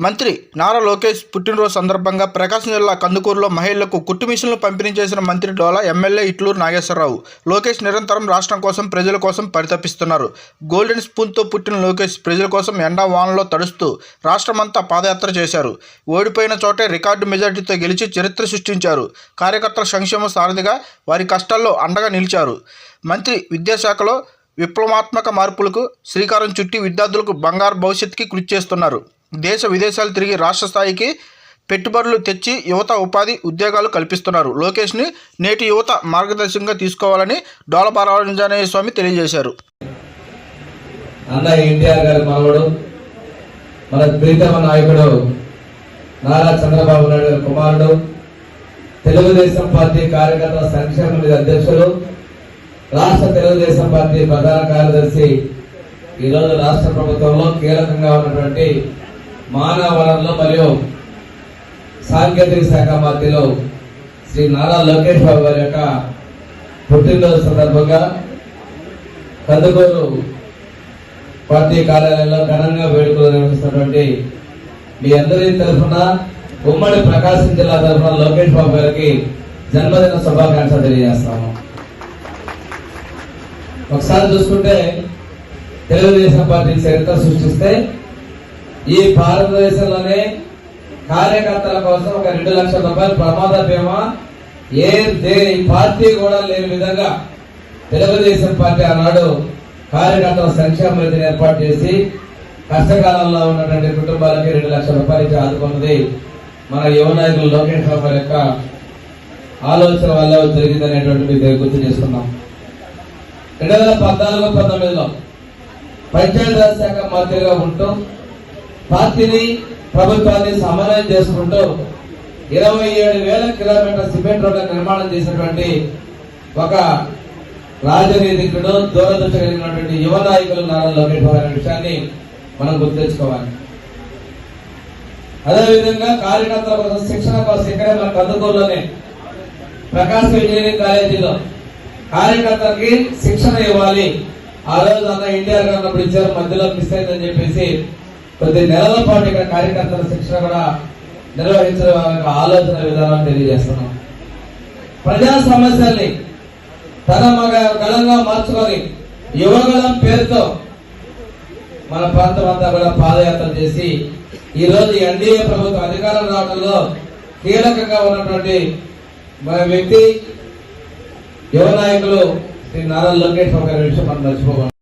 మంత్రి నారా లోకేష్ పుట్టినరోజు సందర్భంగా ప్రకాశం జిల్లా కందుకూరులో మహిళలకు కుట్టు మిషన్లు పంపిణీ చేసిన మంత్రి డోలా ఎమ్మెల్యే ఇట్లూరు నాగేశ్వరరావు. లోకేష్ నిరంతరం రాష్ట్రం కోసం ప్రజల కోసం పరితపిస్తున్నారు. గోల్డెన్ స్పూన్తో పుట్టిన లోకేష్ ప్రజల కోసం ఎండా వానలో తడుస్తూ రాష్ట్రమంతా పాదయాత్ర చేశారు. ఓడిపోయిన చోటే రికార్డు మెజార్టీతో గెలిచి చరిత్ర సృష్టించారు. కార్యకర్తల సంక్షేమ సారథిగా వారి కష్టాల్లో అండగా నిలిచారు. మంత్రి విద్యాశాఖలో విప్లవాత్మక మార్పులకు శ్రీకారం చుట్టి విద్యార్థులకు బంగారు భవిష్యత్తుకి కృషి చేస్తున్నారు. దేశ విదేశాలు తిరిగి రాష్ట్ర స్థాయికి పెట్టుబడులు తెచ్చి యువత ఉపాధి ఉద్యోగాలు కల్పిస్తున్నారు. లోకేష్ని నేటి యువత మార్గదర్శకంగా తీసుకోవాలని డోలపారాజనేయ స్వామి తెలియజేశారు. అన్న ఎన్టీఆర్ గారి మనవడు మన ప్రీతమ నాయకుడు నారా చంద్రబాబు నాయుడు గారి కుమారుడు తెలుగుదేశం పార్టీ కార్యకర్త సంక్షేమ నిధి అధ్యక్షులు రాష్ట్ర తెలుగుదేశం పార్టీ ప్రధాన కార్యదర్శి ఈరోజు రాష్ట్ర ప్రభుత్వంలో కీలకంగా ఉన్నటువంటి మానవ మరియు సాంకేతిక శాఖ మంత్రిలో శ్రీ నారా లోకేష్ బాబు గారి యొక్క పుట్టినరోజు సందర్భంగా కందుకూరు పార్టీ కార్యాలయంలో ఘనంగా వేడుకలు నిర్వహిస్తున్నటువంటి మీ అందరి తరఫున ఉమ్మడి ప్రకాశం జిల్లా తరఫున లోకేష్ బాబు గారికి జన్మదిన శుభాకాంక్షలు తెలియజేస్తాము. ఒకసారి చూసుకుంటే తెలుగుదేశం పార్టీ చరిత్ర సృష్టిస్తే ఈ భారతదేశంలోనే కార్యకర్తల కోసం ఒక రెండు లక్షల రూపాయల ప్రమాద బీమా ఏ దే- పార్టీ కూడా లేని విధంగా తెలుగుదేశం పార్టీ ఆనాడు కార్యకర్తల సంక్షేమ నిధిని ఏర్పాటు చేసి కష్టకాలంలో ఉన్నటువంటి కుటుంబాలకి రెండు లక్షల రూపాయలు ఇచ్చి ఆదుకున్నది మన యువ నాయకులు లోకేష్ బాబు యొక్క ఆలోచన వల్ల జరిగిందనేటువంటి మీకు గుర్తు చేసుకున్నాం రెండు వేల పద్నాలుగు పంతొమ్మిదిలో పంచాయతీరాజ్ శాఖ మంత్రిగా ఉంటూ పార్టీని ప్రభుత్వాన్ని సమన్వయం చేసుకుంటూ ఇరవై ఏడు వేల కిలోమీటర్ సిమెంట్ రోడ్ల నిర్మాణం చేసినటువంటి ఒక రాజనీతికుడు దూరదృష్టి కలిగినటువంటి యువ నాయకులు నారా లోకేష్ బాబు అనే విషయాన్ని మనం గుర్తుంచుకోవాలి అదేవిధంగా కార్యకర్తల కోసం శిక్షణ కోసం ఇక్కడే మన కందుకూరులోనే ప్రకాశం ఇంజనీరింగ్ కాలేజీలో కార్యకర్తలకి శిక్షణ ఇవ్వాలి. ఆ రోజు అన్న ఎన్టీఆర్ గారు ఇచ్చారు మధ్యలో మిస్ అయిందని చెప్పేసి ప్రతి నెలల పాటు ఇక్కడ కార్యకర్తల శిక్షణ కూడా నిర్వహించడం యొక్క ఆలోచన విధానం తెలియజేస్తున్నాం. ప్రజా సమస్యల్ని తన మగ గళంగా మార్చుకొని యువగళం పేరుతో మన ప్రాంతం అంతా కూడా పాదయాత్ర చేసి ఈ రోజు ఎన్డీఏ ప్రభుత్వం అధికారం రావడంలో కీలకంగా ఉన్నటువంటి మన వ్యక్తి యువ నాయకులు శ్రీ నారా లోకేష్ ఒక విషయం మనం మర్చిపోకూడదు.